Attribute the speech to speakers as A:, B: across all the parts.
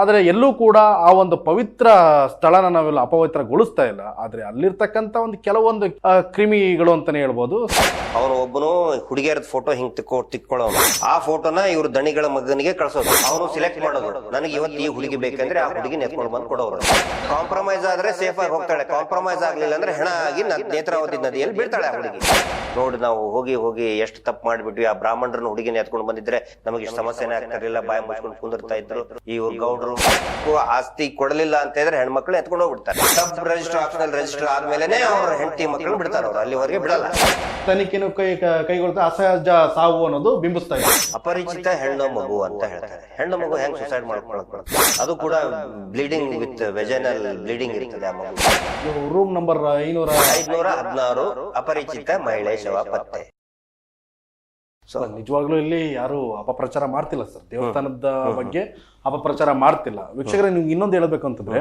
A: ಆದರೆ ಎಲ್ಲೂ ಕೂಡ ಆ ಒಂದು ಪವಿತ್ರ ಸ್ಥಳನ ನಾವೆಲ್ಲ ಅಪವಿತ್ರಗೊಳಿಸ್ತಾ ಇಲ್ಲ. ಆದ್ರೆ ಅಲ್ಲಿರ್ತಕ್ಕಂಥ ಒಂದು ಕೆಲವೊಂದು ಕ್ರಿಮಿಗಳು ಅಂತಾನೆ ಹೇಳ್ಬೋದು.
B: ಅವನು ಒಬ್ಬನು ಹುಡುಗಿಯರದ ಫೋಟೋ ಹಿಂಗ್ ತಿಕ್ಕೋ ತಿಕ್ಕೊಳ್ಳೋನು ಆ ಫೋಟೋನ ಇವ್ರ ದಣಿಗಳ ಮಗನಿಗೆ ಕಳ್ಸೋದು. ಅವನು ಸಿಲೆಕ್ಟ್ ಮಾಡೋದು. ನನಗೆ ಇವತ್ತು ಈ ಹುಡುಗಿ ಬೇಕಂದ್ರೆ ಆ ಹುಡುಗಿ ಎತ್ಕೊಂಡು ಬಂದು ಕೊಡೋರು. ಕಾಂಪ್ರಮೈಸ್ ಆದ್ರೆ ಸೇಫ್ ಆಗಿ ಹೋಗ್ತಾಳೆ. ಕಾಂಪ್ರಮೈಸ್ ಆಗ್ಲಿಲ್ಲ ಅಂದ್ರೆ ಹೆಣ ಆಗಿ ನೇತ್ರಾವತಿ ನದಿಯಲ್ಲಿ ಬೀಳ್ತಾಳೆ ಆ ಹುಡುಗಿ. ನೋಡಿ, ನಾವು ಹೋಗಿ ಹೋಗಿ ಎಷ್ಟು ತಪ್ಪು ಮಾಡ್ಬಿಟ್ವಿ. ಆ ಬ್ರಾಹ್ಮಣರನ್ನ ಹುಡುಗಿನ ಎತ್ಕೊಂಡು ಬಂದಿದ್ರೆ ನಮಗೆ ಸಮಸ್ಯೆನೇ ಆಗ್ತಿರ್ಲಿಲ್ಲ. ಬಾಯಿ ಮುಚ್ಕೊಂಡು ಕುಂದಿರ್ತಾ ಇದ್ರು. ಇವ್ರ ಗೌಡ್ರು ಆಸ್ತಿ ಕೊಡಲಿಲ್ಲ ಅಂತ ಹೇಳಿದ್ರೆ ಹೆಣ್ಮಕ್ಳು ಎತ್ಕೊಂಡು ಹೋಗ್ಬಿಡ್ತಾರೆ. ಸಬ್ ರಿಜಿಸ್ಟರ್ ಆಪ್ಷನಲ್ ರಿಜಿಸ್ಟರ್ ಆದ್ಮೇಲೆ ಅವ್ರ ಹೆಂಡತಿ ಮಕ್ಕಳು ಬಿಡ್ತಾರೆ ಅವ್ರು. ಅಲ್ಲಿವರೆಗೆ ಬಿಡಲ್ಲ.
A: ತನಿಖೆನು ಕೈ ಕ- ಕೈಗೊಳ್ತಾ ಅಸಹಜ ಸಾವು ಅನ್ನೋದು ಬಿಂಬಿಸ್ತಾ ಇದೆ.
B: ಅಪರಿಚಿತ ಹೆಣ್ಣು ಮಗು ಅಂತ ಹೇಳ್ತಾರೆ. ಹೆಣ್ಣು ಮಗು ಹೆಂಗ್ ಸುಸೈಡ್ ಮಾಡ್ಕೊಳಕ್ ಬರುತ್ತೆ? ಅದು ಕೂಡ ಬ್ಲೀಡಿಂಗ್ ವಿತ್ ವೆಜನಲ್ ಬ್ಲೀಡಿಂಗ್ ಇರ್ತದೆ ಆ ಮಗು
A: ರೂಮ್ ನಂಬರ್ ಐನೂರ
B: ಐದ್ನೂರ ಹದಿನಾರು ಅಪರಿಚಿತ ಮಹಿಳೆ ಶವ ಪತ್ತೆ. ಸೊ
A: ನಿಜವಾಗ್ಲೂ ಇಲ್ಲಿ ಯಾರು ಅಪಪ್ರಚಾರ ಮಾಡ್ತಿಲ್ಲ ಸರ್. ದೇವಸ್ಥಾನದ ಬಗ್ಗೆ ಅಪಪ್ರಚಾರ ಮಾಡ್ತಿಲ್ಲ. ವೀಕ್ಷಕರೇ ನಿಮ್ಗೆ ಇನ್ನೊಂದು ಹೇಳ್ಬೇಕು ಅಂತಂದ್ರೆ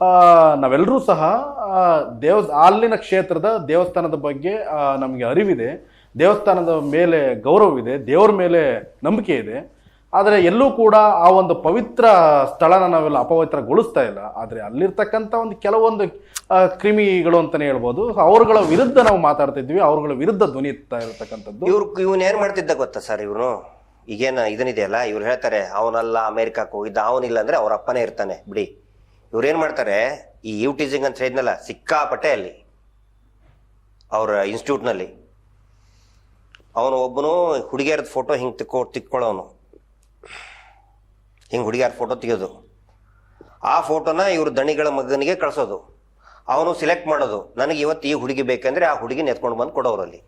A: ಆ, ನಾವೆಲ್ಲರೂ ಸಹ ಆ, ದೇವ ಅಲ್ಲಿನ ಕ್ಷೇತ್ರದ ದೇವಸ್ಥಾನದ ಬಗ್ಗೆ ನಮಗೆ ಅರಿವಿದೆ. ದೇವಸ್ಥಾನದ ಮೇಲೆ ಗೌರವವಿದೆ. ದೇವರ ಮೇಲೆ ನಂಬಿಕೆ ಇದೆ. ಆದರೆ ಎಲ್ಲೂ ಕೂಡ ಆ ಒಂದು ಪವಿತ್ರ ಸ್ಥಳನ ನಾವೆಲ್ಲ ಅಪವಿತ್ರಗೊಳಿಸ್ತಾ ಇಲ್ಲ. ಆದರೆ ಅಲ್ಲಿರ್ತಕ್ಕಂಥ ಒಂದು ಕೆಲವೊಂದು ಕ್ರಿಮಿಗಳು ಅಂತಾನೆ ಹೇಳ್ಬೋದು. ಅವರುಗಳ ವಿರುದ್ಧ ನಾವು ಮಾತಾಡ್ತಿದ್ವಿ. ಅವ್ರಗಳ ವಿರುದ್ಧ ಧ್ವನಿ ಎತ್ತಾ ಇರತಕ್ಕಂಥದ್ದು.
B: ಇವ್ರು, ಇವನ್ ಏನು ಮಾಡ್ತಿದ್ದ ಗೊತ್ತಾ ಸರ್ ಇವನು? ಈಗೇನು ಇದನ್ನಿದೆಯಲ್ಲ? ಇವ್ರು ಹೇಳ್ತಾರೆ, ಅವನಲ್ಲ ಅಮೆರಿಕಕ್ಕೆ ಹೋಗಿದ್ದ. ಅವನಿಲ್ಲ ಅಂದರೆ ಅವ್ರ ಅಪ್ಪನೇ ಇರ್ತಾನೆ. ಬಿಡಿ. ಇವ್ರು ಏನು ಮಾಡ್ತಾರೆ, ಈ ಯು ಟೀಸಿಂಗ್ ಅಂತ ಹೇಳಿದ್ನಲ್ಲ, ಸಿಕ್ಕಾಪಟ್ಟೆ ಅಲ್ಲಿ, ಅವ್ರ ಇನ್ಸ್ಟಿಟ್ಯೂಟ್ನಲ್ಲಿ. ಅವನು ಒಬ್ಬನು ಹುಡುಗಿಯರದ ಫೋಟೋ ಹಿಂಗೆ ತಿಕ್ಕೋ ತಿಕ್ಕೊಳ್ಳೋನು ಹಿಂಗ್ ಹುಡುಗಿಯಾರ ಫೋಟೋ ತೆಗೆಯೋದು. ಆ ಫೋಟೋನ ಇವರು ದಣಿಗಳ ಮಗನಿಗೆ ಕಳಿಸೋದು. ಅವನು ಸಿಲೆಕ್ಟ್ ಮಾಡೋದು. ನನಗೆ ಇವತ್ತು ಈ ಹುಡುಗಿ ಬೇಕಂದ್ರೆ ಆ ಹುಡುಗಿನ ಎತ್ಕೊಂಡು ಬಂದು ಕೊಡೋರು ಅಲ್ಲಿ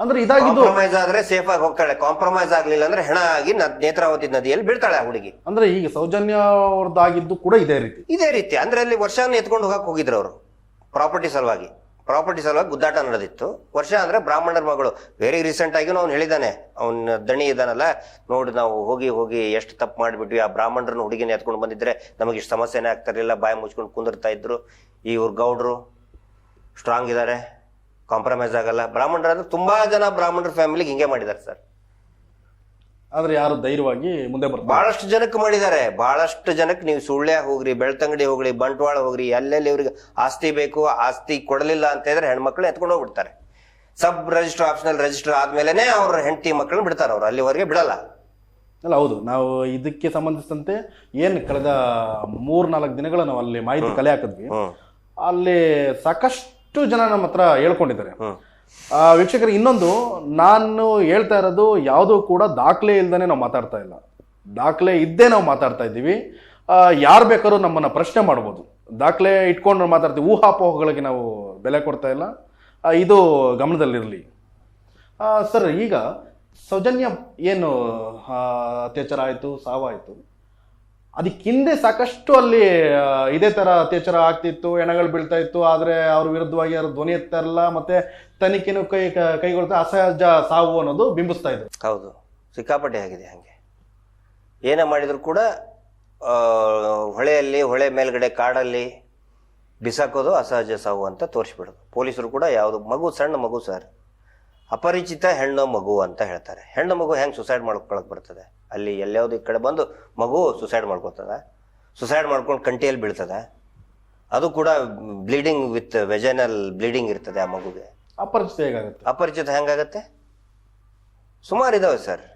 A: ಅಂದ್ರೆ ಇದಾಗಿದ್ದು
B: ಕಾಂಪ್ರಮೈಸ್ ಆದ್ರೆ ಸೇಫ್ ಆಗಿ ಹೋಗ್ತಾಳೆ. ಕಾಂಪ್ರಮೈಸ್ ಆಗ್ಲಿಲ್ಲ ಅಂದ್ರೆ ಹೆಣ ಆಗಿ ನೇತ್ರಾವತಿ ನದಿಯಲ್ಲಿ ಬೀಳ್ತಾಳೆ ಆ ಹುಡುಗಿ.
A: ಅಂದ್ರೆ ಈಗ ಸೌಜನ್ಯ ಅವ್ರದ್ದಾಗಿದ್ದು ಕೂಡ ಇದೇ ರೀತಿ.
B: ಇದೇ ರೀತಿ. ಅಂದ್ರೆ ಅಲ್ಲಿ ವರ್ಷಾನ ಎತ್ಕೊಂಡು ಹೋಗಕ್ಕೆ ಹೋಗಿದ್ರು ಅವರು. ಪ್ರಾಪರ್ಟಿ ಸಲುವಾಗಿ. ಪ್ರಾಪರ್ಟಿ ಸಲುವಾಗಿ ಗುದ್ದಾಟ ನಡೆದಿತ್ತು. ವರ್ಷ ಅಂದ್ರೆ ಬ್ರಾಹ್ಮಣರ ಮಗಳು. ವೆರಿ ರೀಸೆಂಟ್ ಆಗಿ ಅವ್ನು ಹೇಳಿದಾನೆ. ಅವನ ದಣಿ ಇದಾನಲ್ಲ, ನೋಡಿ ನಾವು ಹೋಗಿ ಹೋಗಿ ಎಷ್ಟು ತಪ್ಪು ಮಾಡಿಬಿಟ್ವಿ. ಆ ಬ್ರಾಹ್ಮಣರನ್ನ ಹುಡುಗಿನ ಎತ್ಕೊಂಡು ಬಂದಿದ್ರೆ ನಮಗೆ ಇಷ್ಟು ಸಮಸ್ಯೆನೇ ಆಗ್ತಿರ್ಲಿಲ್ಲ ಬಾಯಿ ಮುಚ್ಕೊಂಡು ಕುಂದಿರ್ತಾ ಇದ್ರು. ಇವ್ರ ಗೌಡ್ರು ಸ್ಟ್ರಾಂಗ್ ಇದ್ದಾರೆ ಕಾಂಪ್ರಮೈಸ್ ಆಗಲ್ಲ. ಬ್ರಾಹ್ಮಣರ ತುಂಬ ತುಂಬಾ ಜನ ಬ್ರಾಹ್ಮಣರ ಫ್ಯಾಮಿಲಿಗೆ ಹಿಂಗೆ ಮಾಡಿದ್ದಾರೆ ಸರ್.
A: ಆದ್ರೆ ಯಾರು ಧೈರ್ಯವಾಗಿ ಮುಂದೆ ಬರ್ತಾರೆ.
B: ಬಹಳಷ್ಟು ಜನಕ್ಕೆ ಮಾಡಿದ್ದಾರೆ. ಬಹಳಷ್ಟು ಜನಕ್ಕೆ ನೀವು ಸುಳ್ಳ್ಯ ಹೋಗ್ರಿ ಬೆಳ್ತಂಗಡಿ ಹೋಗ್ರಿ ಬಂಟ್ವಾಳ ಹೋಗ್ರಿ ಎಲ್ಲೆಲ್ಲಿ ಇವ್ರಿಗೆ ಆಸ್ತಿ ಬೇಕು ಆಸ್ತಿ ಕೊಡಲಿಲ್ಲ ಅಂತ ಹೇಳಿದ್ರೆ ಹೆಣ್ಮಕ್ಳು ಎತ್ಕೊಂಡು ಹೋಗ್ಬಿಡ್ತಾರೆ. ಸಬ್ ರಿಜಿಸ್ಟರ್ ಆಪ್ಷನಲ್ ರಿಜಿಸ್ಟರ್ ಆದ್ಮೇಲೆ ಅವ್ರ ಹೆಂಡತಿ ಮಕ್ಕಳನ್ನ ಬಿಡ್ತಾರೆ ಅವ್ರು ಅಲ್ಲಿವರೆಗೆ ಬಿಡಲ್ಲ.
A: ಅಲ್ಲ ಹೌದು. ನಾವು ಇದಕ್ಕೆ ಸಂಬಂಧಿಸಿದಂತೆ ಏನ್ ಕಳೆದ ಮೂರ್ ನಾಲ್ಕು ದಿನಗಳ ನಾವು ಅಲ್ಲಿ ಮಾಹಿತಿ ಕಲೆ ಹಾಕಿದ್ವಿ. ಅಲ್ಲಿ ಸಾಕಷ್ಟು ಜನ ನಮ್ಮ ಹತ್ರ ಹೇಳ್ಕೊಂಡಿದ್ದಾರೆ. ವೀಕ್ಷಕರು, ಇನ್ನೊಂದು, ನಾನು ಹೇಳ್ತಾ ಇರೋದು ಯಾವುದೂ ಕೂಡ ದಾಖಲೆ ಇಲ್ಲದೇ ನಾವು ಮಾತಾಡ್ತಾ ಇಲ್ಲ. ದಾಖಲೆ ಇದ್ದೇ ನಾವು ಮಾತಾಡ್ತಾ ಇದ್ದೀವಿ. ಯಾರು ಬೇಕಾದ್ರೂ ನಮ್ಮನ್ನು ಪ್ರಶ್ನೆ ಮಾಡ್ಬೋದು. ದಾಖಲೆ ಇಟ್ಕೊಂಡು ಮಾತಾಡ್ತೀವಿ. ಊಹಾಪೋಹಗಳಿಗೆ ನಾವು ಬೆಲೆ ಕೊಡ್ತಾ ಇಲ್ಲ. ಇದು ಗಮನದಲ್ಲಿರಲಿ. ಸರ್, ಈಗ ಸೌಜನ್ಯ ಏನು ಅತ್ಯಾಚಾರ ಆಯಿತು ಸಾವಾಯಿತು ಅದಕ್ಕೆ ಹಿಂದೆ ಸಾಕಷ್ಟು ಅಲ್ಲಿ ಇದೇ ತರ ಅತ್ಯಾಚಾರ ಆಗ್ತಿತ್ತು, ಹೆಣಗಳು ಬೀಳ್ತಾ ಇತ್ತು, ಆದ್ರೆ ಅವ್ರ ವಿರುದ್ಧವಾಗಿ ಅವ್ರ ಧ್ವನಿ ಎತ್ತಾ ಇರಲ್ಲ ಮತ್ತೆ ತನಿಖೆನು ಕೈ ಕೈಗೊಳ್ತಾ ಅಸಹಜ ಸಾವು ಅನ್ನೋದು ಬಿಂಬಿಸ್ತಾ ಇದೆ.
B: ಹೌದು. ಸಿಕ್ಕಾಪಟ್ಟೆ ಆಗಿದೆ ಹಾಗೆ. ಏನೇ ಮಾಡಿದ್ರು ಕೂಡ ಹೊಳೆಯಲ್ಲಿ, ಹೊಳೆ ಮೇಲ್ಗಡೆ ಕಾಡಲ್ಲಿ ಬಿಸಾಕೋದು ಅಸಹಜ ಸಾವು ಅಂತ ತೋರಿಸ್ಬಿಡೋದು. ಪೊಲೀಸರು ಕೂಡ ಯಾವುದು ಮಗು ಸಣ್ಣ ಮಗು ಸರ್. ಅಪರಿಚಿತ ಹೆಣ್ಣು ಮಗು ಅಂತ ಹೇಳ್ತಾರೆ. ಹೆಣ್ಣು ಮಗು ಹೆಂಗೆ ಸುಸೈಡ್ ಮಾಡ್ಕೊಳಕ್ ಬರ್ತದೆ? ಅಲ್ಲಿ ಎಲ್ಲಿಯಾವುದು ಈ ಕಡೆ ಬಂದು ಮಗು ಸುಸೈಡ್ ಮಾಡ್ಕೊತದ? ಸುಸೈಡ್ ಮಾಡ್ಕೊಂಡು ಕಂಟಿಯಲ್ಲಿ ಬೀಳ್ತದೆ? ಅದು ಕೂಡ ಬ್ಲೀಡಿಂಗ್ ವಿತ್ ವೆಜನಲ್ ಬ್ಲೀಡಿಂಗ್ ಇರ್ತದೆ ಆ ಮಗುಗೆ.
A: ಅಪರಿಚಿತ ಹೇಗಾಗುತ್ತೆ?
B: ಅಪರಿಚಿತ ಹೆಂಗಾಗತ್ತೆ? ಸುಮಾರು ಇದಾವೆ ಸರ್.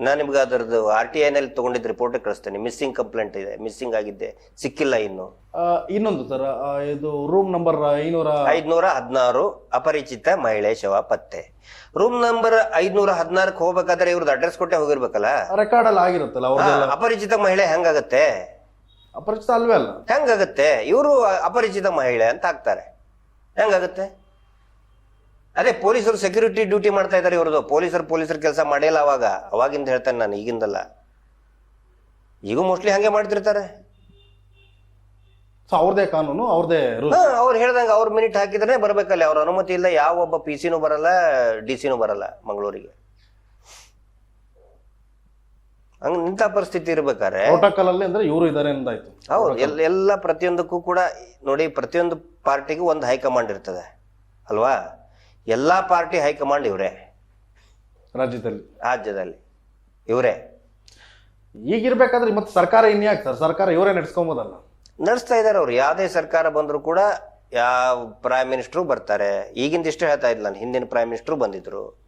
B: ನಾನು ನಿಮ್ಗೆ ಅದರದ್ದು ಆರ್ ಟಿ ಐನಲ್ಲಿ ತೊಗೊಂಡಿದ್ದ ರಿಪೋರ್ಟ್ ಕಳಿಸ್ತೇನೆ. ಮಿಸ್ಸಿಂಗ್ ಕಂಪ್ಲೇಂಟ್ ಇದೆ. ಮಿಸ್ಸಿಂಗ್ ಆಗಿದ್ದೆ. ಸಿಕ್ಕಿಲ್ಲ ಇನ್ನು.
A: ಆ, ಇನ್ನೊಂದು ಸರ್ ಆ, ಇದು ರೂಮ್ ನಂಬರ್ ಐನೂರ
B: ಐದ್ನೂರ ಹದಿನಾರು ಅಪರಿಚಿತ ಮಹಿಳೆ ಶವ ಪತ್ತೆ. ರೂಮ್ ನಂಬರ್ ಐದ್ನೂರ ಹದಿನಾರಕ್ಕೆ ಹೋಗ್ಬೇಕಾದ್ರೆ ಇವ್ರದ್ದು ಅಡ್ರೆಸ್ ಕೊಟ್ಟೆ ಹೋಗಿರ್ಬೇಕಲ್ಲ?
A: ರೆಕಾರ್ಡ್ ಅಲ್ಲಿ ಆಗಿರುತ್ತಲ್ಲ
B: ಹಾ,
A: ಅವ್ರದ್ದೆಲ್ಲ?
B: ಅಪರಿಚಿತ ಮಹಿಳೆ ಹೆಂಗಾಗತ್ತೆ?
A: ಅಪರಿಚಿತ ಅಲ್ವೇ ಅಲ್ಲ?
B: ಹೆಂಗಾಗತ್ತೆ? ಇವರು ಅಪರಿಚಿತ ಮಹಿಳೆ ಅಂತ ಹಾಕ್ತಾರೆ. ಹೆಂಗಾಗತ್ತೆ? ಅದೇ ಪೊಲೀಸರು ಸೆಕ್ಯೂರಿಟಿ ಡ್ಯೂಟಿ ಮಾಡ್ತಾ ಇದ್ದಾರೆ ಇವ್ರದ್ದು ಪೊಲೀಸರು ಪೊಲೀಸರು ಕೆಲಸ ಮಾಡಿಲ್ಲ ಅವಾಗ. ಅವಾಗಿಂದ ಹೇಳ್ತಾನೆ ನಾನು ಈಗಿಂದಲ್ಲ. ಈಗೂ ಮೋಸ್ಟ್ಲಿ ಹಂಗೆ ಮಾಡ್ತಿರ್ತಾರೆ.
A: ಸೊ ಅವ್ರದೇ ಕಾನೂನು ಅವ್ರದೇ ರೂಲ್
B: ಅವ್ರು ಹೇಳ್ದಂಗೆ ಅವ್ರ ಮಿನಿಟ್ ಹಾಕಿದ್ರೆ ಬರ್ಬೇಕಲ್ಲ. ಅವ್ರ ಅನುಮತಿ ಇಲ್ಲ ಯಾವ ಒಬ್ಬ ಪಿ ಸಿನೂ ಬರಲ್ಲ ಡಿ ಸಿನೂ ಬರಲ್ಲ ಮಂಗಳೂರಿಗೆ. ಹಂಗ ನಿಂತ ಪರಿಸ್ಥಿತಿ ಇರ್ಬೇಕಾದ್ರೆ
A: ಪ್ರೋಟೋಕಾಲ್ ಅಲ್ಲಿ ಅಂದ್ರೆ ಇವರು ಇದಾರೆ
B: ಹೌದು ಎಲ್ಲ ಪ್ರತಿಯೊಂದಕ್ಕೂ ಕೂಡ ನೋಡಿ ಪ್ರತಿಯೊಂದು ಪಾರ್ಟಿಗೂ ಒಂದು ಹೈಕಮಾಂಡ್ ಇರ್ತದೆ. ಅಲ್ವಾ? ಎಲ್ಲಾ ಪಾರ್ಟಿ ಹೈಕಮಾಂಡ್ ಇವರೇ.
A: ರಾಜ್ಯದಲ್ಲಿ.
B: ರಾಜ್ಯದಲ್ಲಿ. ಇವರೇ.
A: ಈಗಿರ್ಬೇಕಾದ್ರೆ ಮತ್ತೆ ಸರ್ಕಾರ ಇನ್ಯಾಕೆ ಸರ್? ಸರ್ಕಾರ ಇವರೇ ನಡೆಸ್ಕೊಬೋದಲ್ಲ?
B: ನಡೆಸ್ತಾ ಇದ್ದಾರೆ ಅವ್ರು. ಯಾವುದೇ ಸರ್ಕಾರ ಬಂದರೂ ಕೂಡ ಯಾವ ಪ್ರೈಮ್ ಮಿನಿಸ್ಟ್ರು ಬರ್ತಾರೆ. ಈಗಿಂದ ಇಷ್ಟೇ ಹೇಳ್ತಾ ಇದ್ದ ನಾನು. ಹಿಂದಿನ ಪ್ರೈಮ್ ಮಿನಿಸ್ಟ್ರು ಬಂದಿದ್ರು.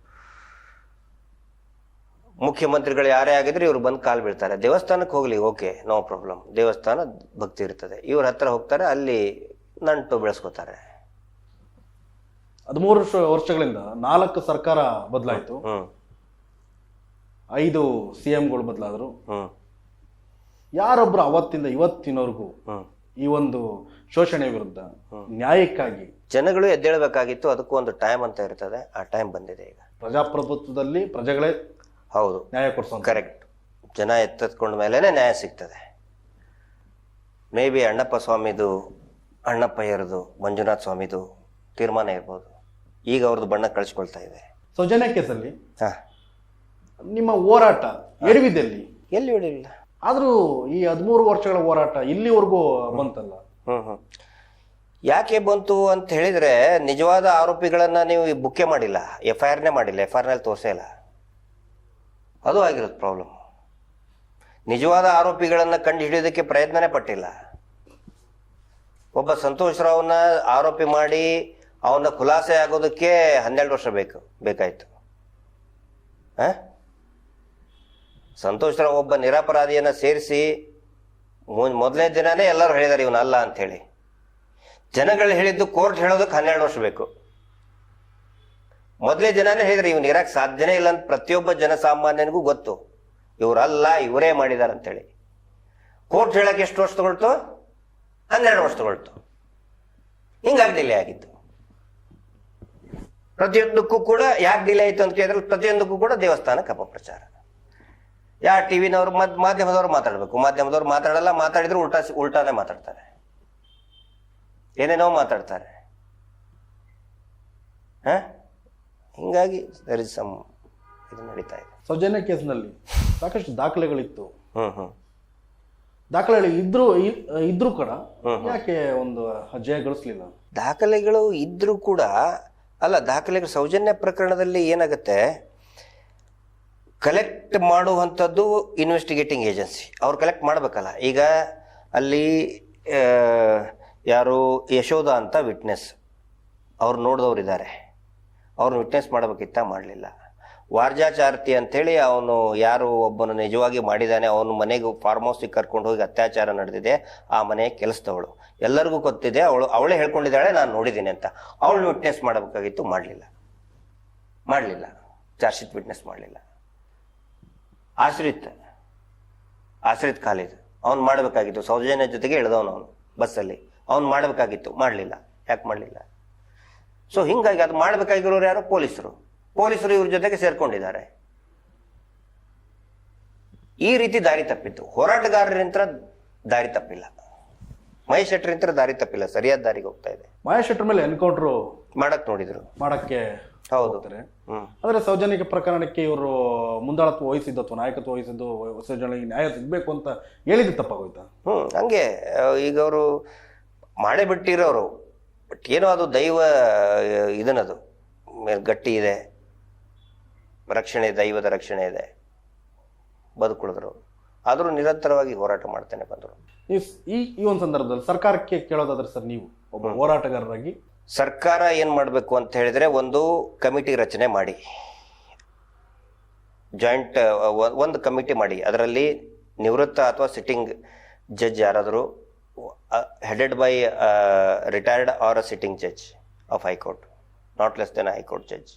B: ಮುಖ್ಯಮಂತ್ರಿಗಳು ಯಾರೇ ಆಗಿದ್ರು ಇವ್ರು ಬಂದು ಕಾಲು ಬೀಳ್ತಾರೆ. ದೇವಸ್ಥಾನಕ್ಕೆ ಹೋಗಲಿ ಓಕೆ ನೋ ಪ್ರಾಬ್ಲಮ್ ದೇವಸ್ಥಾನ ಭಕ್ತಿ ಇರ್ತದೆ. ಇವ್ರ ಹತ್ರ ಹೋಗ್ತಾರೆ ಅಲ್ಲಿ ನಂಟು ಬೆಳೆಸ್ಕೋತಾರೆ.
A: ಹದಿಮೂರು ವರ್ಷ ವರ್ಷಗಳಿಂದ ನಾಲ್ಕು ಸರ್ಕಾರ ಬದಲಾಯಿತು. ಐದು ಸಿ ಎಂಗಳು ಬದಲಾದ್ರು.
B: ಹ್ಮ್
A: ಯಾರೊಬ್ರು ಅವತ್ತಿಂದ ಇವತ್ತಿನವರೆಗೂ ಈ ಒಂದು ಶೋಷಣೆ ವಿರುದ್ಧ ನ್ಯಾಯಕ್ಕಾಗಿ
B: ಜನಗಳು ಎದ್ದೇಳಬೇಕಾಗಿತ್ತು ಅದಕ್ಕೂ ಒಂದು ಟೈಮ್ ಅಂತ ಇರ್ತದೆ. ಆ ಟೈಮ್ ಬಂದಿದೆ ಈಗ.
A: ಪ್ರಜಾಪ್ರಭುತ್ವದಲ್ಲಿ ಪ್ರಜೆಗಳೇ
B: ಹೌದು.
A: ನ್ಯಾಯ ಕೊಡ್ಸೋ
B: ಕರೆಕ್ಟ್ ಜನ ಎತ್ತೆತ್ಕೊಂಡ ಮೇಲೇನೆ ನ್ಯಾಯ ಸಿಗ್ತದೆ. ಮೇ ಬಿ ಅಣ್ಣಪ್ಪ ಸ್ವಾಮಿದು ಅಣ್ಣಪ್ಪಯ್ಯರದು ಮಂಜುನಾಥ್ ಸ್ವಾಮಿದು ತೀರ್ಮಾನ ಇರ್ಬೋದು. ಈಗ ಅವ್ರದ್ದು ಬಣ್ಣ ಕಳಿಸ್ಕೊಳ್ತಾ ಇದೆ.
A: ಸೌಜನ್ಯ ಕೇಸಲ್ಲಿ
B: ಹಾ.
A: ನಿಮ್ಮ ಹೋರಾಟ ಎಡವಿದಲ್ಲಿ
B: ಎಲ್ಲಿ ಹೇಳಿಲ್ಲ
A: ಆದರೂ ಈ ಹದಿಮೂರು ವರ್ಷಗಳ ಹೋರಾಟ ಇಲ್ಲಿವರೆಗೂ ಬಂತಲ್ಲ?
B: ಹ್ಮ್ ಹ್ಮ್. ಯಾಕೆ ಬಂತು ಅಂತ ಹೇಳಿದ್ರೆ ನಿಜವಾದ ಆರೋಪಿಗಳನ್ನ ನೀವು ಬುಕ್ಕೆ ಮಾಡಿಲ್ಲ ಎಫ್ ಐ ಆರ್ನೇ ಮಾಡಿಲ್ಲ ಎಫ್ ಐ ಆರ್ನಲ್ಲಿ ತೋರಿಸೇ ಇಲ್ಲ. ಅದು ಆಗಿರೋದು ಪ್ರಾಬ್ಲಮ್ ನಿಜವಾದ ಆರೋಪಿಗಳನ್ನು ಕಂಡು ಹಿಡಿಯೋದಕ್ಕೆ ಪ್ರಯತ್ನನೇ ಪಟ್ಟಿಲ್ಲ. ಒಬ್ಬ ಸಂತೋಷ್ ರಾವ್ನ ಆರೋಪಿ ಮಾಡಿ ಅವನ ಖುಲಾಸೆ ಆಗೋದಕ್ಕೆ ಹನ್ನೆರಡು ವರ್ಷ ಬೇಕು, ಬೇಕಾಯಿತು? ಸಂತೋಷ್ ಒಬ್ಬ ನಿರಪರಾಧಿಯನ್ನ ಸೇರಿಸಿ ಮೊದಲನೇ ದಿನನೇ ಎಲ್ಲರೂ ಹೇಳಿದಾರೆ ಇವನು ಅಲ್ಲ ಅಂತ ಹೇಳಿ ಜನಗಳು ಹೇಳಿದ್ದು ಕೋರ್ಟ್ ಹೇಳೋದಕ್ಕೆ ಹನ್ನೆರಡು ವರ್ಷ ಬೇಕು. ಮೊದಲೇ ದಿನಾನೇ ಹೇಳಿದ್ರೆ, ಇವನು ಇರಕ್ಕೆ ಸಾಧ್ಯನೇ ಇಲ್ಲ ಅಂತ ಪ್ರತಿಯೊಬ್ಬ ಜನಸಾಮಾನ್ಯನಿಗೂ ಗೊತ್ತು. ಇವರಲ್ಲ, ಇವರೇ ಮಾಡಿದಾರೆ ಅಂತೇಳಿ ಕೋರ್ಟ್ ಹೇಳಕ್ಕೆ ಎಷ್ಟು ವರ್ಷ ತಗೊಳ್ತು? ಹನ್ನೆರಡು ವರ್ಷ ತಗೊಳ್ತು. ಹಿಂಗಾಗಲಿಲ್ಲ ಆಗಿತ್ತು. ಪ್ರತಿಯೊಂದಕ್ಕೂ ಕೂಡ ಯಾಕೆ ಡಿಲೇ ಆಯ್ತು ಅಂತ ಕೇಳಿದ್ರೆ ಪ್ರತಿಯೊಂದಕ್ಕೂ ಕೂಡ ದೇವಸ್ಥಾನಕ್ಕೆ ಅಪಪ್ರಚಾರ. ಯಾ ಟಿವಿನವ್ರು ಮದ್ ಮಾಧ್ಯಮದವ್ರು ಮಾತಾಡಬೇಕು. ಮಾಧ್ಯಮದವ್ರು ಮಾತಾಡಲ್ಲ ಮಾತಾಡಿದ್ರು ಉಲ್ಟಾ ಉಲ್ಟಾನೇ ಮಾತಾಡ್ತಾರೆ. ಏನೇನೋ ಮಾತಾಡ್ತಾರೆ. ಹಾ? ಹಿಂಗಾಗಿ ದರ್ ಇಸ್ ಸಮ್ ಇದು ನಡೀತಾ ಇದೆ.
A: ಸೌಜನ್ಯ ಕೇಸ್ನಲ್ಲಿ ಸಾಕಷ್ಟು ದಾಖಲೆಗಳಿತ್ತು.
B: ಹ್ಮ್ ಹ್ಮ್.
A: ದಾಖಲೆಗಳು ಇದ್ರು ಇದ್ರು ಕೂಡ ಯಾಕೆ ಒಂದು ಜಯ ಗಳಿಸ್ಲಿಲ್ಲ?
B: ದಾಖಲೆಗಳು ಇದ್ರೂ ಕೂಡ ಅಲ್ಲ, ದಾಖಲೆಗಳ ಸೌಜನ್ಯ ಪ್ರಕರಣದಲ್ಲಿ ಏನಾಗುತ್ತೆ? ಕಲೆಕ್ಟ್ ಮಾಡುವಂಥದ್ದು ಇನ್ವೆಸ್ಟಿಗೇಟಿಂಗ್ ಏಜೆನ್ಸಿ ಅವ್ರು ಕಲೆಕ್ಟ್ ಮಾಡಬೇಕಲ್ಲ. ಈಗ ಅಲ್ಲಿ ಯಾರು ಯಶೋಧ ಅಂತ ವಿಟ್ನೆಸ್ ಅವ್ರು ನೋಡಿದವ್ರು ಇದ್ದಾರೆ ಅವ್ರನ್ನ ವಿಟ್ನೆಸ್ ಮಾಡಬೇಕಿತ್ತ, ಮಾಡಲಿಲ್ಲ. ವಾರ್ಜಾಚಾರ್ತಿ ಅಂಥೇಳಿ ಅವನು ಯಾರು ಒಬ್ಬನು ನಿಜವಾಗಿ ಮಾಡಿದ್ದಾನೆ ಅವನು ಮನೆಗೆ ಫಾರ್ಮ್ ಹೌಸಿಗೆ ಕರ್ಕೊಂಡು ಹೋಗಿ ಅತ್ಯಾಚಾರ ನಡೆದಿದೆ, ಆ ಮನೆ ಕೆಲಸದವಳು. ಎಲ್ಲರಿಗೂ ಗೊತ್ತಿದೆ, ಅವಳು, ಅವಳೇ ಹೇಳ್ಕೊಂಡಿದ್ದಾಳೆ, ನಾನು ನೋಡಿದ್ದೀನಿ ಅಂತ. ಅವಳು ವಿಟ್ನೆಸ್ ಮಾಡಬೇಕಾಗಿತ್ತು, ಮಾಡಲಿಲ್ಲ. ಮಾಡಲಿಲ್ಲ. ಚಾರ್ಜ್ ಶೀಟ್ ವಿಟ್ನೆಸ್ ಮಾಡಲಿಲ್ಲ. ಆಶ್ರಿತ್ ಆಶ್ರಿತ್ ಖಾಲಿದ್ ಅವ್ನು ಮಾಡಬೇಕಾಗಿತ್ತು, ಸೌಜನ್ಯ ಜೊತೆಗೆ ಇಳಿದವನು ಅವನು ಬಸ್ಸಲ್ಲಿ ಅವ್ನು ಮಾಡಬೇಕಾಗಿತ್ತು, ಮಾಡಲಿಲ್ಲ. ಯಾಕೆ ಮಾಡಲಿಲ್ಲ? ಸೊ ಹಿಂಗಾಗಿ ಅದು ಮಾಡಬೇಕಾಗಿರೋರು ಯಾರು? ಪೊಲೀಸರು. ಪೊಲೀಸರು ಇವ್ರ ಜೊತೆಗೆ ಸೇರ್ಕೊಂಡಿದ್ದಾರೆ. ಈ ರೀತಿ ದಾರಿ ತಪ್ಪಿತ್ತು. ಹೋರಾಟಗಾರರಿಂತ ದಾರಿ ತಪ್ಪಿಲ್ಲ. ಮಹೇಶ್ ಶೆಟ್ಟರಿಂತ ದಾರಿ ತಪ್ಪಿಲ್ಲ. ಸರಿಯಾದ ದಾರಿಗೆ ಹೋಗ್ತಾ ಇದೆ.
A: ಮಹೇಶ್ ಶೆಟ್ಟರ್ ಮೇಲೆ ಎನ್ಕೌಂಟ್ರು
B: ಮಾಡಕ್ ನೋಡಿದ್ರು.
A: ಮಾಡಕ್ಕೆ
B: ಹೌದು.
A: ಆದರೆ ಸೌಜನ್ಯ ಪ್ರಕರಣಕ್ಕೆ ಇವರು ಮುಂದಾಳತ್ವ ವಹಿಸಿದ್ದು ಅಥವಾ ನಾಯಕತ್ವ ವಹಿಸಿದ್ದು ಸೌಜನ್ಯ ನ್ಯಾಯ ಸಿಗಬೇಕು ಅಂತ ಹೇಳಿದ್ದು ತಪ್ಪಾಗೋಯ್ತಾ?
B: ಹ್ಮ್ ಹಂಗೆ. ಈಗ ಅವರು ಮಾಡೇ ಬಿಟ್ಟಿರೋರು. ಬಟ್ ಏನೋ ಅದು ದೈವ ಇದನ್ನದು. ಮೇಲೆ ಗಟ್ಟಿ ಇದೆ. ರಕ್ಷಣೆ ದೈವದ ರಕ್ಷಣೆ ಇದೆ. ಬದುಕುಳಿದ್ರು. ಆದರೂ ನಿರಂತರವಾಗಿ ಹೋರಾಟ ಮಾಡ್ತಾನೆ ಬಂದರು.
A: ಈ ಈ ಒಂದು ಸಂದರ್ಭದಲ್ಲಿ ಸರ್ಕಾರಕ್ಕೆ ಕೇಳೋದಾದ್ರೆ ಸರ್ ನೀವು ಒಬ್ಬ ಹೋರಾಟಗಾರರಾಗಿ?
B: ಸರ್ಕಾರ ಏನು ಮಾಡಬೇಕು ಅಂತ ಹೇಳಿದ್ರೆ ಒಂದು ಕಮಿಟಿ ರಚನೆ ಮಾಡಿ. ಜಾಯಿಂಟ್ ಒಂದು ಕಮಿಟಿ ಮಾಡಿ. ಅದರಲ್ಲಿ ನಿವೃತ್ತ ಅಥವಾ ಸಿಟ್ಟಿಂಗ್ ಜಡ್ಜ್ ಯಾರಾದರೂ headed by retired or a sitting judge of high court. Not less than high court judge.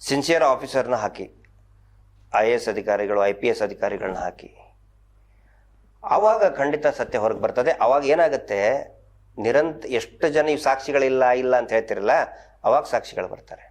B: Sincere ಆಫೀಸರ್ನ ಹಾಕಿ ಐ ಎ ಎಸ್ ಅಧಿಕಾರಿಗಳು ಐ ಪಿ ಎಸ್ ಅಧಿಕಾರಿಗಳನ್ನ ಹಾಕಿ. ಆವಾಗ ಖಂಡಿತ ಸತ್ಯ ಹೊರಗೆ ಬರ್ತದೆ. ಅವಾಗ ಏನಾಗುತ್ತೆ? ನಿರಂತ, ಎಷ್ಟು ಜನ ಈ ಸಾಕ್ಷಿಗಳಿಲ್ಲ, ಇಲ್ಲ ಅಂತ ಹೇಳ್ತಿರಲ್ಲ, ಅವಾಗ ಸಾಕ್ಷಿಗಳು ಬರ್ತಾರೆ.